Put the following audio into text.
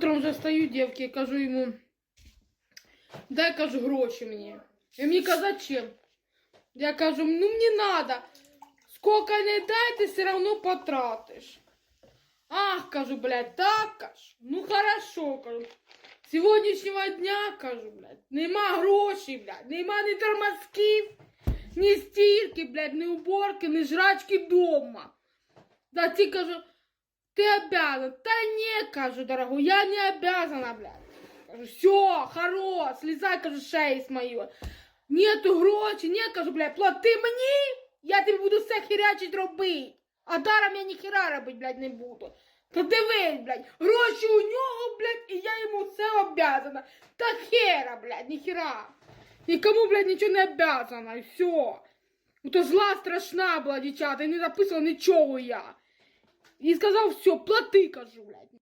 Утром вже стою, дівки, кажу йому, дай, кажу, гроші мені. І мені каже, зачем? Я кажу, ну мені надо. Сколько не дай, ти все равно потратиш. Ах, кажу, блядь, так кажу. Ну хорошо, кажу. Сьогоднішнього дня, кажу, блядь, нема грошей, блядь, нема ні тормозків, ні стірки, блядь, ні уборки, ні жрачки дома. Да ти кажу, ти обязан. Та не, кажу, дорогой, я не обязана, блядь. Кажу, все, хорош, слізай, кажу, шеї з моєї. Нету грошей, ні, кажу, блядь, плати мені, я тобі буду все хірячить робити. А даром я ніхіра робити, блядь, не буду. Та дивись, блядь, гроші у нього, блядь, і я йому все обязана. Та хера, блядь, ніхіра. Нікому, блядь, нічого не обязана, і все. То зла страшна була, дівчата, і не записувала нічого я. І сказав, все, плати, кажу, блядь.